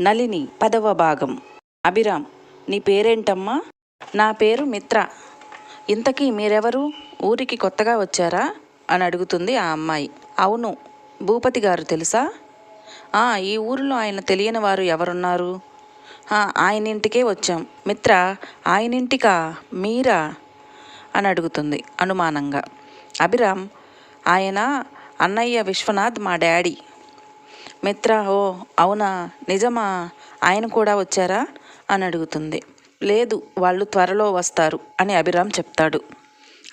నలిని పదవ భాగం. అభిరామ్ నీ పేరేంటమ్మా? నా పేరు మిత్ర. ఇంతకీ మీరెవరు? ఊరికి కొత్తగా వచ్చారా? అని అడుగుతుంది ఆ అమ్మాయి. అవును భూపతి గారు తెలుసా? "ఆ, ఈ ఊరిలో ఆయన తెలియని వారు ఎవరున్నారు? ఆయన ఇంటికే వచ్చాం. మిత్ర ఆయన ఇంటికా మీరా? అని అడుగుతుంది అనుమానంగా. అభిరామ్ ఆయన అన్నయ్య విశ్వనాథ్ మా డాడీ. మిత్ర ఓ అవునా? నిజమా? ఆయన కూడా వచ్చారా? అని అడుగుతుంది. లేదు వాళ్ళు త్వరలో వస్తారు అని అభిరామ్ చెప్తాడు.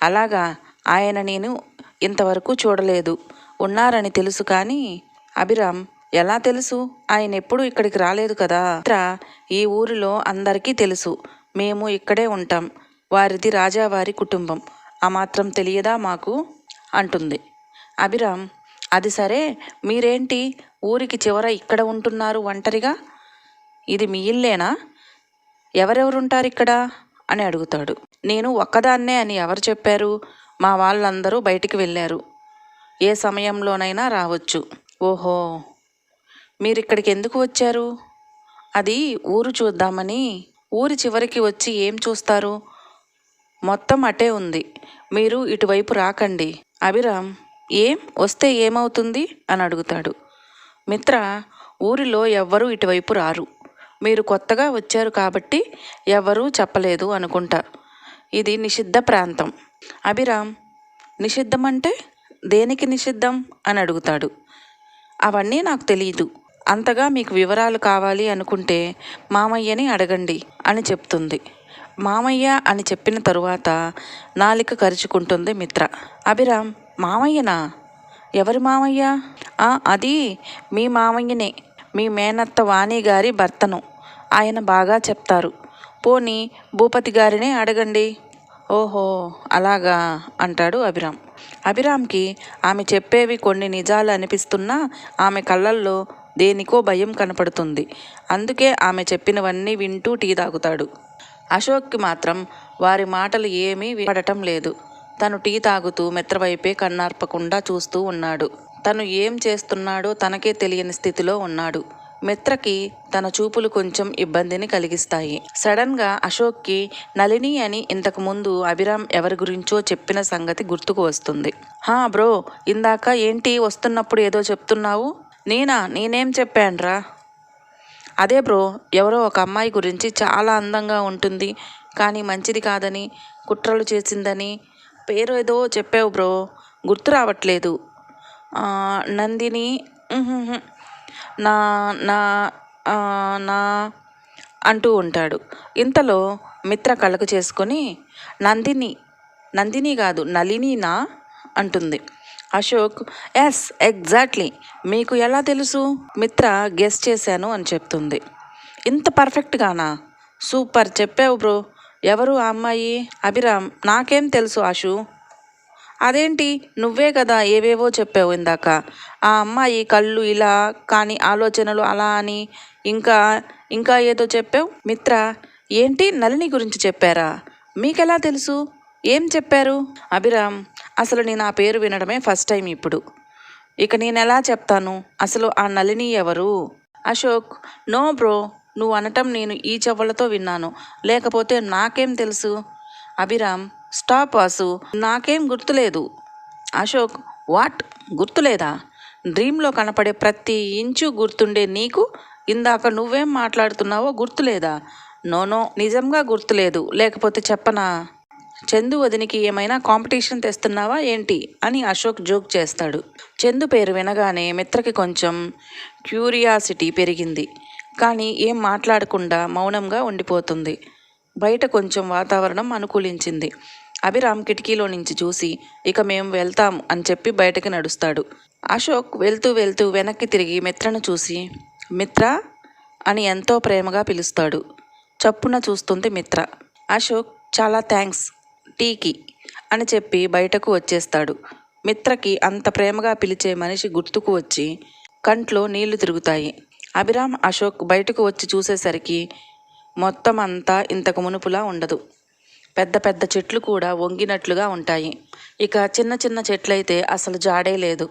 అలాగా ఆయన నేను ఇంతవరకు చూడలేదు. ఉన్నారని తెలుసు కానీ అభిరామ్ ఎలా తెలుసు? ఆయన ఎప్పుడూ ఇక్కడికి రాలేదు కదా? మిత్ర ఈ ఊరిలో అందరికీ తెలుసు. మేము ఇక్కడే ఉంటాం. వారిది రాజావారి కుటుంబం. ఆ మాత్రం తెలియదా మాకు? అంటుంది. అభిరామ్ అది సరే. మీరేంటి? ఊరికి చివర ఇక్కడ ఉంటున్నారు ఒంటరిగా? ఇది మీ ఇల్లేనా? ఎవరెవరుంటారు ఇక్కడ అని అడుగుతాడు. నేను ఒక్కదాన్నే అని ఎవరు చెప్పారు? మా వాళ్ళందరూ బయటికి వెళ్ళారు. ఏ సమయంలోనైనా రావచ్చు. ఓహో. మీరు ఇక్కడికి ఎందుకు వచ్చారు? అది ఊరు చూద్దామని. ఊరి చివరికి వచ్చి ఏం చూస్తారు? మొత్తం అటే ఉంది. మీరు ఇటువైపు రాకండి. అభిరామ్ ఏం? వస్తే ఏమవుతుంది? అని అడుగుతాడు. మిత్ర ఊరిలో ఎవ్వరూ ఇటువైపు రారు. మీరు కొత్తగా వచ్చారు కాబట్టి ఎవరూ చెప్పలేదు అనుకుంటా. ఇది నిషిద్ధ ప్రాంతం. అభిరామ్ నిషిద్ధం అంటే దేనికి నిషిద్ధం? అని అడుగుతాడు. అవన్నీ నాకు తెలియదు అంతగా మీకు వివరాలు కావాలి అనుకుంటే మామయ్యని అడగండి అని చెప్తుంది. మామయ్య అని చెప్పిన తరువాత నాలిక కరుచుకుంటుంది మిత్ర. అభిరామ్ మామయ్యనా? ఎవరి మామయ్య? అది మీ మామయ్యనే. మీ మేనత్త వాణి గారి భర్తను ఆయన బాగా చెప్తారు. పోనీ భూపతి గారినే అడగండి. ఓహో అలాగా అంటాడు అభిరామ్. అభిరామ్కి ఆమె చెప్పేవి కొన్ని నిజాలు అనిపిస్తున్నా ఆమె కళ్ళల్లో దేనికో భయం కనపడుతుంది. అందుకే ఆమె చెప్పినవన్నీ వింటూ టీ తాగుతాడు. అశోక్కి మాత్రం వారి మాటలు ఏమీ వినపడటం లేదు. తను టీ తాగుతూ మిత్రవైపే కన్నార్పకుండా చూస్తూ ఉన్నాడు. తను ఏం చేస్తున్నాడో తనకే తెలియని స్థితిలో ఉన్నాడు. మిత్రకి తన చూపులు కొంచెం ఇబ్బందిని కలిగిస్తాయి. సడన్గా అశోక్కి నళిని అని ఇంతకు ముందు అభిరామ్ ఎవరి గురించో చెప్పిన సంగతి గుర్తుకు వస్తుంది. హా బ్రో ఇందాక ఏంటి వస్తున్నప్పుడు ఏదో చెప్తున్నావు? నేనా? నేనేం చెప్పానురా అదే బ్రో ఎవరో ఒక అమ్మాయి గురించి చాలా అందంగా ఉంటుంది. కానీ మంచిది కాదని కుట్రలు చేసిందని పేరు ఏదో చెప్పావు బ్రో. గుర్తు రావట్లేదు. నందిని నా నా నా అంటూ ఉంటాడు. ఇంతలో మిత్ర కళ్ళకు చేసుకొని నందిని నందిని కాదు నళినినా అంటుంది. Ashok yes exactly. మీకు ఎలా తెలుసు? మిత్ర గెస్ చేశాను అని చెప్తుంది. ఇంత పర్ఫెక్ట్గానా? సూపర్ చెప్పావు బ్రో. ఎవరు ఆ అమ్మాయి? అభిరామ్ నాకేం తెలుసు ఆశు అదేంటి? నువ్వే కదా ఏవేవో చెప్పావు ఇందాక. ఆ అమ్మాయి కళ్ళు ఇలా కానీ ఆలోచనలు అలా అని ఇంకా ఇంకా ఏదో చెప్పావు? మిత్ర ఏంటి నళిని గురించి చెప్పారా? మీకెలా తెలుసు? ఏం చెప్పారు? అభిరామ్ అసలు నేను ఆ పేరు వినడమే ఫస్ట్ టైం ఇప్పుడు. ఇక నేను ఎలా చెప్తాను? అసలు ఆ నళిని ఎవరు? Ashok no bro. నువ్వు అనటం నేను ఈ చెవులతో విన్నాను. లేకపోతే నాకేం తెలుసు? అభిరామ్ స్టాప్ వాసు నాకేం గుర్తులేదు. అశోక్ వాట్? గుర్తులేదా? డ్రీమ్లో కనపడే ప్రతి ఇంచు గుర్తుండే నీకు? ఇందాక నువ్వేం మాట్లాడుతున్నావో గుర్తులేదా? నోనో నిజంగా గుర్తులేదు. లేకపోతే చెప్పనా? చందు వదినికి ఏమైనా కాంపిటీషన్ తెస్తున్నావా ఏంటి? అని అశోక్ జోక్ చేస్తాడు. చందు పేరు వినగానే మిత్రకి కొంచెం క్యూరియాసిటీ పెరిగింది. కానీ ఏం మాట్లాడకుండా మౌనంగా ఉండిపోతుంది. బయట కొంచెం వాతావరణం అనుకూలించింది. అభిరామ్ కిటికీలో నుంచి చూసి ఇక మేము వెళ్తాం అని చెప్పి బయటకు నడుస్తాడు. అశోక్ వెళ్తూ వెళ్తూ వెనక్కి తిరిగి మిత్రను చూసి మిత్ర? అని ఎంతో ప్రేమగా పిలుస్తాడు. చప్పున చూస్తుంది మిత్ర అశోక్ చాలా థ్యాంక్స్. టీకి అని చెప్పి బయటకు వచ్చేస్తాడు. మిత్రకి అంత ప్రేమగా పిలిచే మనిషి గుర్తుకు వచ్చి కంట్లో నీళ్ళు తిరుగుతాయి. అభిరామ్ అశోక్ బయటకు వచ్చి చూసేసరికి మొత్తం అంతా ఇంతకు మునుపులా ఉండదు. పెద్ద పెద్ద చెట్లు కూడా వంగినట్లుగా ఉంటాయి. ఇక చిన్న చిన్న చెట్లయితే అసలు జాడే లేదు.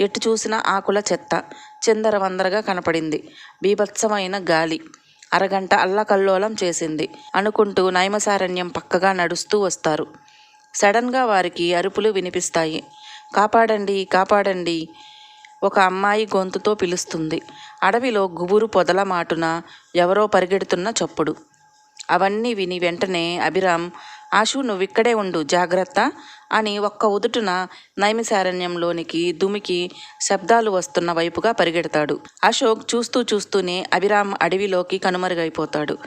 ఎటు చూసినా ఆకుల చెత్త చిందరవందరగా కనపడింది. బీభత్సమైన గాలి అరగంట అల్లకల్లోలం చేసింది. అనుకుంటూ నైమసారణ్యం పక్కగా నడుస్తూ వస్తారు. సడన్గా వారికి అరుపులు వినిపిస్తాయి. కాపాడండి కాపాడండి ఒక అమ్మాయి గొంతుతో పిలుస్తుంది. అడవిలో గుబురు పొదల మాటున ఎవరో పరిగెడుతున్న చప్పుడు. అవన్నీ విని వెంటనే అభిరామ్ ఆశు నువ్విక్కడే ఉండు జాగ్రత్త అని ఒక్క ఉదుటున నైమిశారణ్యంలోనికి దుమికి శబ్దాలు వస్తున్న వైపుగా పరిగెడతాడు. అశోక్ చూస్తూ చూస్తూనే అభిరామ్ అడవిలోకి కనుమరుగైపోతాడు.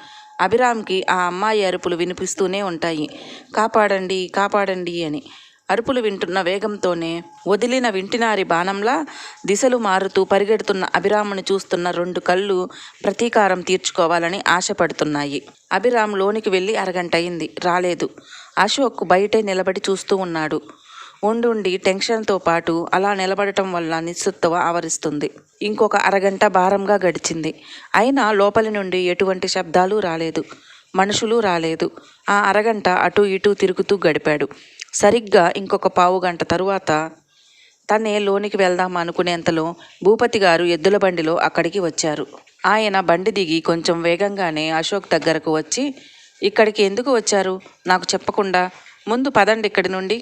అభిరామ్కి ఆ అమ్మాయి అరుపులు వినిపిస్తూనే ఉంటాయి. కాపాడండి కాపాడండి అని. అరుపులు వింటున్న వేగంతోనే వదిలిన వింటినారి బాణంలా దిశలు మారుతూ పరిగెడుతున్న అభిరాముని చూస్తున్న రెండు కళ్ళు ప్రతీకారం తీర్చుకోవాలని ఆశపడుతున్నాయి. అభిరామ్ లోనికి వెళ్ళి అరగంట అయింది రాలేదు. అశోక్ బయటే నిలబడి చూస్తూ ఉన్నాడు. ఉండుండి టెన్షన్తో పాటు అలా నిలబడటం వల్ల నిస్సత్తువ ఆవరిస్తుంది. ఇంకొక అరగంట భారంగా గడిచింది. అయినా లోపలి నుండి ఎటువంటి శబ్దాలు రాలేదు. మనుషులు రాలేదు. ఆ అరగంట అటు ఇటు తిరుగుతూ గడిపాడు. సరిగ్గా ఇంకొక పావు గంట తరువాత తనే లోనికి వెళ్దాం అనుకునేంతలో భూపతి గారు ఎద్దుల బండిలో అక్కడికి వచ్చారు. ఆయన బండి దిగి కొంచెం వేగంగానే అశోక్ దగ్గరకు వచ్చి ఇక్కడికి ఎందుకు వచ్చారు? నాకు చెప్పకుండా ముందు పదండి ఇక్కడి నుండి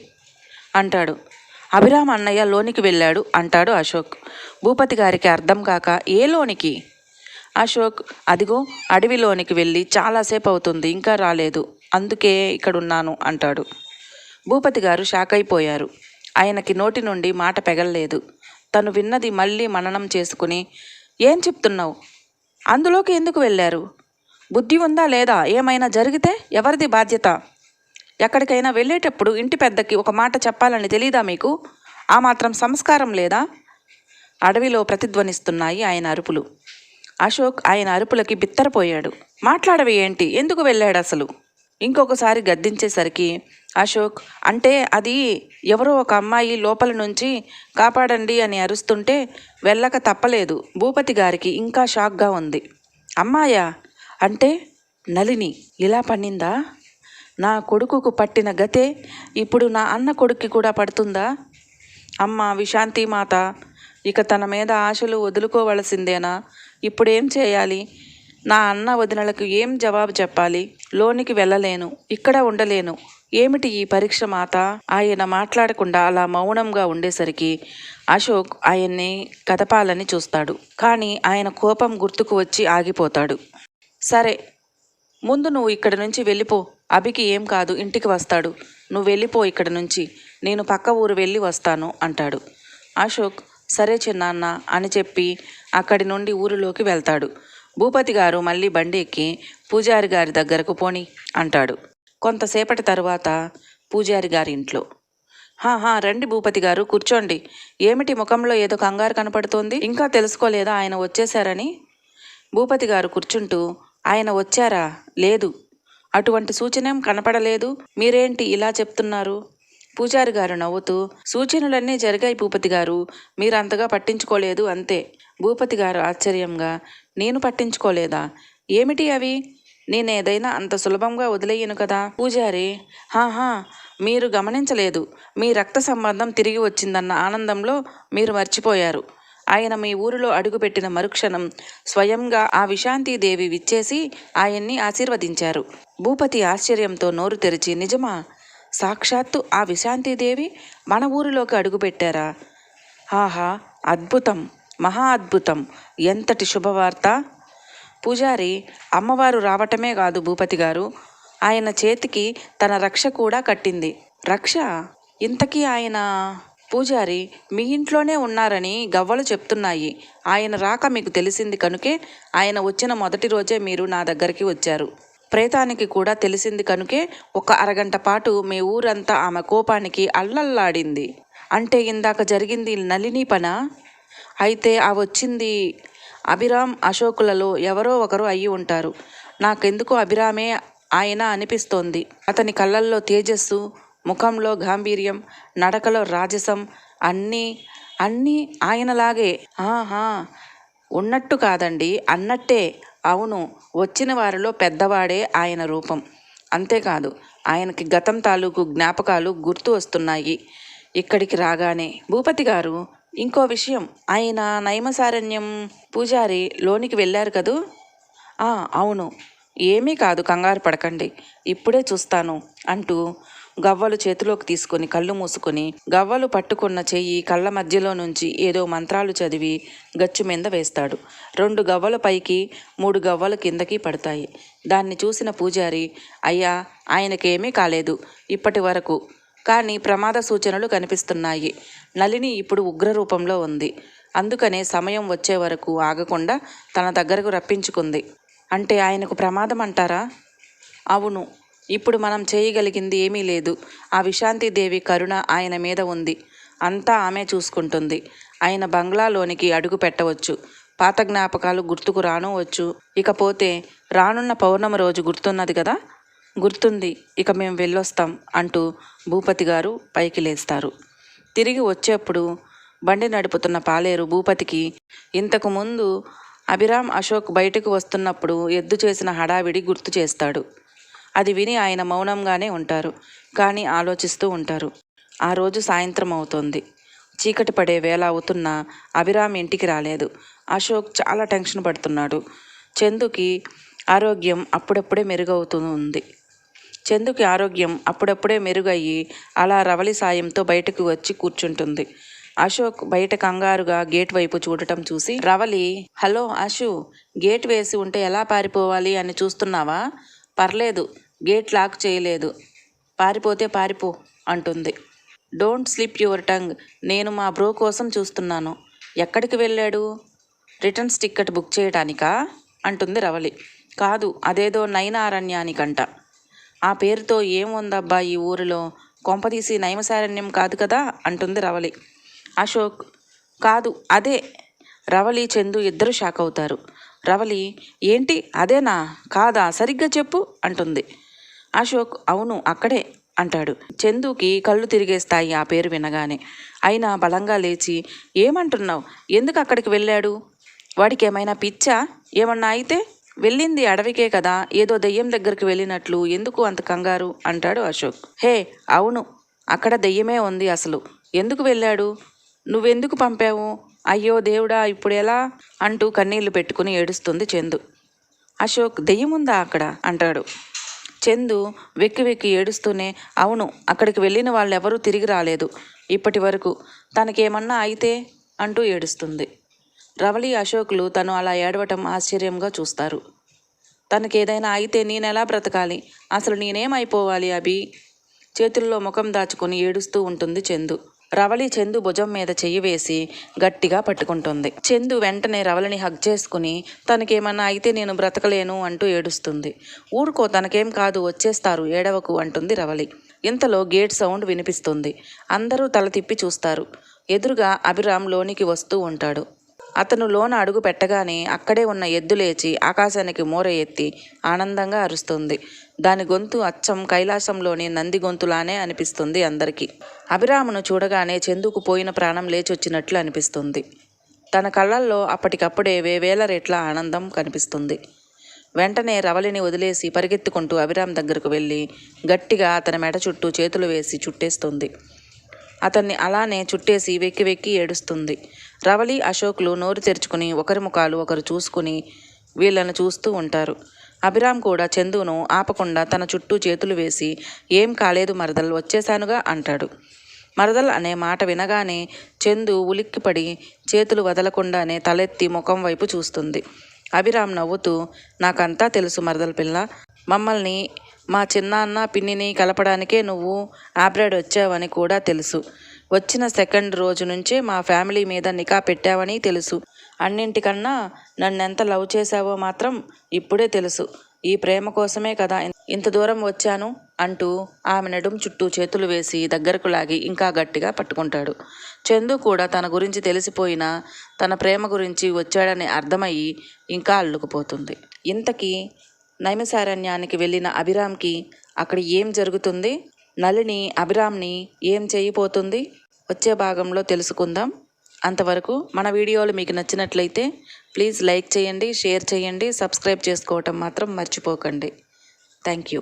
అంటాడు. అభిరామ్ అన్నయ్య లోనికి వెళ్ళాడు అంటాడు అశోక్. భూపతి గారికి అర్థం కాక ఏ లోనికి? అశోక్ అదిగో అడవిలోనికి వెళ్ళి చాలాసేపు అవుతుంది ఇంకా రాలేదు అందుకే ఇక్కడున్నాను అంటాడు. భూపతి గారు షాక్ అయిపోయారు ఆయనకి నోటి నుండి మాట పెగల్లేదు. తను విన్నది మళ్ళీ మననం చేసుకుని ఏం చెప్తున్నావు? అందులోకి ఎందుకు వెళ్ళారు? బుద్ధి ఉందా లేదా? ఏమైనా జరిగితే ఎవరిది బాధ్యత? ఎక్కడికైనా వెళ్ళేటప్పుడు ఇంటి పెద్దకి ఒక మాట చెప్పాలని తెలీదా మీకు? ఆ మాత్రం సంస్కారం లేదా? అడవిలో ప్రతిధ్వనిస్తున్నాయి ఆయన అరుపులు. అశోక్ ఆయన అరుపులకి బిత్తరపోయాడు. మాట్లాడవి ఏంటి? ఎందుకు వెళ్ళాడు అసలు ఇంకొకసారి గద్దించేసరికి అశోక్ అంటే అది ఎవరో ఒక అమ్మాయి లోపల నుంచి కాపాడండి అని అరుస్తుంటే వెళ్ళక తప్పలేదు. భూపతి గారికి ఇంకా షాక్గా ఉంది. అమ్మాయా? అంటే నలిని ఇలా పన్నిందా? నా కొడుకుకు పట్టిన గతే ఇప్పుడు నా అన్న కొడుక్కి కూడా పడుతుందా? అమ్మ విశాంతి మాత ఇక తన మీద ఆశలు వదులుకోవలసిందేనా? ఇప్పుడేం చేయాలి? నా అన్న వదినలకు ఏం జవాబు చెప్పాలి? లోనికి వెళ్ళలేను ఇక్కడ ఉండలేను. ఏమిటి ఈ పరీక్ష మాత? ఆయన మాట్లాడకుండా అలా మౌనంగా ఉండేసరికి అశోక్ ఆయన్ని కదపాలని చూస్తాడు. కానీ ఆయన కోపం గుర్తుకు వచ్చి ఆగిపోతాడు. సరే ముందు నువ్వు ఇక్కడి నుంచి వెళ్ళిపో. అభికి ఏం కాదు ఇంటికి వస్తాడు. నువ్వు వెళ్ళిపో ఇక్కడి నుంచి. నేను పక్క ఊరు వెళ్ళి వస్తాను అంటాడు. అశోక్ సరే చిన్నాన్న అని చెప్పి అక్కడి నుండి ఊరిలోకి వెళ్తాడు. భూపతి గారు మళ్ళీ బండి ఎక్కి పూజారి గారి దగ్గరకు పోని అంటాడు. కొంతసేపటి తరువాత పూజారి గారి ఇంట్లో హాహా రండి భూపతి గారు కూర్చోండి. ఏమిటి ముఖంలో ఏదో కంగారు కనపడుతోంది? ఇంకా తెలుసుకోలేదా ఆయన వచ్చేశారని? భూపతి గారు కూర్చుంటూ ఆయన వచ్చారా? లేదు. అటువంటి సూచనేం కనపడలేదు. మీరేంటి ఇలా చెప్తున్నారు? పూజారి గారు నవ్వుతూ సూచనలన్నీ జరిగాయి భూపతి గారు. మీరంతగా పట్టించుకోలేదు అంతే. భూపతి గారు ఆశ్చర్యంగా నేను పట్టించుకోలేదా? ఏమిటి అవి? నేనేదైనా అంత సులభంగా వదిలేయను కదా? పూజారి హాహా మీరు గమనించలేదు. మీ రక్త సంబంధం తిరిగి వచ్చిందన్న ఆనందంలో మీరు మర్చిపోయారు. ఆయన మీ ఊరిలో అడుగుపెట్టిన మరుక్షణం స్వయంగా ఆ విశాంతిదేవి విచ్చేసి ఆయన్ని ఆశీర్వదించారు. భూపతి ఆశ్చర్యంతో నోరు తెరిచి నిజమా? సాక్షాత్తు ఆ విశాంతిదేవి మన ఊరిలోకి అడుగుపెట్టారా? ఆహా అద్భుతం మహా అద్భుతం. ఎంతటి శుభవార్త! పూజారి అమ్మవారు రావటమే కాదు భూపతి గారు. ఆయన చేతికి తన రక్ష కూడా కట్టింది. రక్ష? ఇంతకీ ఆయన పూజారి మీ ఇంట్లోనే ఉన్నారని గవ్వలు చెప్తున్నాయి. ఆయన రాక మీకు తెలిసింది కనుకే ఆయన వచ్చిన మొదటి రోజే మీరు నా దగ్గరికి వచ్చారు. ప్రేతానికి కూడా తెలిసింది కనుకే ఒక అరగంట పాటు మీ ఊరంతా ఆమె కోపానికి అల్లల్లాడింది. అంటే ఇందాక జరిగింది నలిని పన అయితే ఆ వచ్చింది అభిరామ్ అశోకులలో ఎవరో ఒకరు అయి ఉంటారు. నాకెందుకు అభిరామే ఆయన అనిపిస్తోంది. అతని కళ్ళల్లో తేజస్సు ముఖంలో గాంభీర్యం నడకలో రాజసం అన్నీ అన్నీ ఆయనలాగే. ఆహా! ఉన్నట్టు కాదండి అన్నట్టే. అవును వచ్చిన వారిలో పెద్దవాడే ఆయన రూపం. అంతేకాదు ఆయనకి గతం తాలూకు జ్ఞాపకాలు గుర్తు వస్తున్నాయి. ఇక్కడికి రాగానే భూపతి గారు ఇంకో విషయం. ఆయన నైమసారణ్యం పూజారి లోనికి వెళ్ళారు కదూ? "ఆ, అవును. ఏమీ కాదు కంగారు పడకండి. ఇప్పుడే చూస్తాను అంటూ గవ్వలు చేతిలోకి తీసుకొని కళ్ళు మూసుకొని గవ్వలు పట్టుకున్న చెయ్యి కళ్ళ మధ్యలో నుంచి ఏదో మంత్రాలు చదివి గచ్చు మీద వేస్తాడు. రెండు గవ్వల పైకి మూడు గవ్వలు కిందకి పడతాయి. దాన్ని చూసిన పూజారి అయ్యా ఆయనకేమీ కాలేదు. ఇప్పటి వరకు కానీ ప్రమాద సూచనలు కనిపిస్తున్నాయి. నలిని ఇప్పుడు ఉగ్ర రూపంలో ఉంది. అందుకనే సమయం వచ్చే వరకు ఆగకుండా తన దగ్గరకు రప్పించుకుంది. అంటే ఆయనకు ప్రమాదం అంటారా? అవును. ఇప్పుడు మనం చేయగలిగింది ఏమీ లేదు. ఆ విశాంతిదేవి కరుణ ఆయన మీద ఉంది. అంతా ఆమె చూసుకుంటుంది. ఆయన బంగ్లాలోనికి అడుగు పెట్టవచ్చు. పాత జ్ఞాపకాలు గుర్తుకు రాను వచ్చు ఇకపోతే రానున్న పౌర్ణమి రోజు గుర్తున్నది కదా? గుర్తుంది ఇక మేము వెళ్ళొస్తాం అంటూ భూపతి గారు పైకి లేస్తారు. తిరిగి వచ్చేప్పుడు బండి నడుపుతున్న పాలేరు భూపతికి ఇంతకు ముందు అభిరామ్ అశోక్ బయటకు వస్తున్నప్పుడు ఎద్దు చేసిన హడావిడి గుర్తు చేస్తాడు. అది విని ఆయన మౌనంగానే ఉంటారు కానీ ఆలోచిస్తూ ఉంటారు. ఆ రోజు సాయంత్రం అవుతోంది. చీకటి పడే వేళ అవుతున్నా అభిరామ్ ఇంటికి రాలేదు. అశోక్ చాలా టెన్షన్ పడుతున్నాడు. చందుకి ఆరోగ్యం అప్పుడప్పుడే మెరుగవుతూ ఉంది. చందుకి ఆరోగ్యం అప్పుడప్పుడే మెరుగయ్యి అలా రవలి సాయంతో బయటకు వచ్చి కూర్చుంటుంది. అశోక్ బయట కంగారుగా గేట్ వైపు చూడటం చూసి రవలి హలో అశు గేట్ వేసి ఉంటే ఎలా పారిపోవాలి అని చూస్తున్నావా? పర్లేదు గేట్ లాక్ చేయలేదు. పారిపోతే పారిపో అంటుంది. డోంట్ స్లిప్ యువర్ టంగ్ నేను మా బ్రో కోసం చూస్తున్నాను. ఎక్కడికి వెళ్ళాడు? రిటర్న్స్ టిక్కెట్ బుక్ చేయటానికా? అంటుంది రవలి. కాదు అదేదో నయనారణ్యానికంట. ఆ పేరుతో ఏముందబ్బా ఈ ఊరిలో? కొంపదీసి నైమసారణ్యం కాదు కదా? అంటుంది రవలి అశోక్ కాదు అదే. రవలి చందు ఇద్దరు షాక్ అవుతారు. రవలి ఏంటి? అదేనా? కాదా? సరిగ్గా చెప్పు అంటుంది. అశోక్ అవును అక్కడే అంటాడు. చందుకి కళ్ళు తిరిగేస్తాయి ఆ పేరు వినగానే. అయినా బలంగా లేచి ఏమంటున్నావు? ఎందుకు అక్కడికి వెళ్ళాడు? వాడికి ఏమైనా పిచ్చా? ఏమన్నా అయితే? వెళ్ళింది అడవికే కదా ఏదో దెయ్యం దగ్గరికి వెళ్ళినట్లు ఎందుకు అంత కంగారు? అంటాడు అశోక్. హే అవును అక్కడ దెయ్యమే ఉంది అసలు. ఎందుకు వెళ్ళాడు? నువ్వెందుకు పంపావు? అయ్యో దేవుడా ఇప్పుడు ఎలా? అంటూ కన్నీళ్ళు పెట్టుకుని ఏడుస్తుంది చందు. అశోక్ దెయ్యముందా అక్కడ? అంటాడు. చందు వెక్కి వెక్కి ఏడుస్తూనే అవును అక్కడికి వెళ్ళిన వాళ్ళెవరూ తిరిగి రాలేదు. ఇప్పటి వరకు తనకేమన్నా అయితే? అంటూ ఏడుస్తుంది. రవళి అశోకులు తను అలా ఏడవటం ఆశ్చర్యంగా చూస్తారు. తనకేదైనా అయితే నేనెలా బ్రతకాలి? అసలు నేనేమైపోవాలి అభి? చేతుల్లో ముఖం దాచుకుని ఏడుస్తూ ఉంటుంది చందు. రవళి చందు భుజం మీద చెయ్యి వేసి గట్టిగా పట్టుకుంటుంది. చందు వెంటనే రవళిని హగ్ చేసుకుని తనకేమన్నా అయితే నేను బ్రతకలేను అంటూ ఏడుస్తుంది. ఊరుకో తనకేం కాదు వచ్చేస్తారు ఏడవకు అంటుంది రవళి. ఇంతలో గేట్ సౌండ్ వినిపిస్తుంది. అందరూ తల తిప్పి చూస్తారు. ఎదురుగా అభిరామ్ లోనికి వస్తూ ఉంటాడు. అతను లోన అడుగు పెట్టగానే అక్కడే ఉన్న ఎద్దు లేచి ఆకాశానికి మూర ఎత్తి ఆనందంగా అరుస్తుంది. దాని గొంతు అచ్చం కైలాసంలోని నంది గొంతులానే అనిపిస్తుంది అందరికీ. అభిరామును చూడగానే చెందుకు పోయిన ప్రాణం లేచొచ్చినట్లు అనిపిస్తుంది. తన కళ్ళల్లో అప్పటికప్పుడే వేవేల రేట్ల ఆనందం కనిపిస్తుంది. వెంటనే రవలిని వదిలేసి పరిగెత్తుకుంటూ అభిరామ్ దగ్గరకు వెళ్ళి గట్టిగా అతని మెడ చుట్టూ చేతులు వేసి చుట్టేస్తుంది. అతన్ని అలానే చుట్టేసి వెక్కి వెక్కి ఏడుస్తుంది. రవళి అశోక్లు నోరు తెరుచుకుని ఒకరి ముఖాలు ఒకరు చూసుకుని వీళ్ళను చూస్తూ ఉంటారు. అభిరామ్ కూడా చందును ఆపకుండా తన చుట్టూ చేతులు వేసి ఏం కాలేదు మరదల్ వచ్చేశానుగా అంటాడు. మరదల్ అనే మాట వినగానే చందు ఉలిక్కిపడి చేతులు వదలకుండానే తలెత్తి ముఖం వైపు చూస్తుంది. అభిరామ్ నవ్వుతూ నాకంతా తెలుసు మరదల పిల్ల. మమ్మల్ని మా చిన్నాన్న పిన్నిని కలపడానికే నువ్వు ఆబ్రాడ్ వచ్చావని కూడా తెలుసు. వచ్చిన సెకండ్ రోజు నుంచే మా ఫ్యామిలీ మీద నికా పెట్టావని తెలుసు. అన్నింటికన్నా నన్నెంత లవ్ చేశావో మాత్రం ఇప్పుడే తెలుసు. ఈ ప్రేమ కోసమే కదా ఇంత దూరం వచ్చాను? అంటూ ఆమె నడుం చుట్టూ చేతులు వేసి దగ్గరకు లాగి ఇంకా గట్టిగా పట్టుకుంటాడు. చందు కూడా తన గురించి తెలిసిపోయినా తన ప్రేమ గురించి వచ్చాడని అర్థమయ్యి ఇంకా అల్లుకుపోతుంది. ఇంతకీ నైమిసారణ్యానికి వెళ్ళిన అభిరామ్కి అక్కడ ఏం జరుగుతుంది? నలిని అభిరామ్ని ఏం చేయబోతుంది? వచ్చే భాగంలో తెలుసుకుందాం. అంతవరకు మన వీడియోలు మీకు నచ్చినట్లయితే ప్లీజ్ లైక్ చేయండి షేర్ చేయండి సబ్స్క్రైబ్ చేసుకోవటం మాత్రం మర్చిపోకండి. Thank you.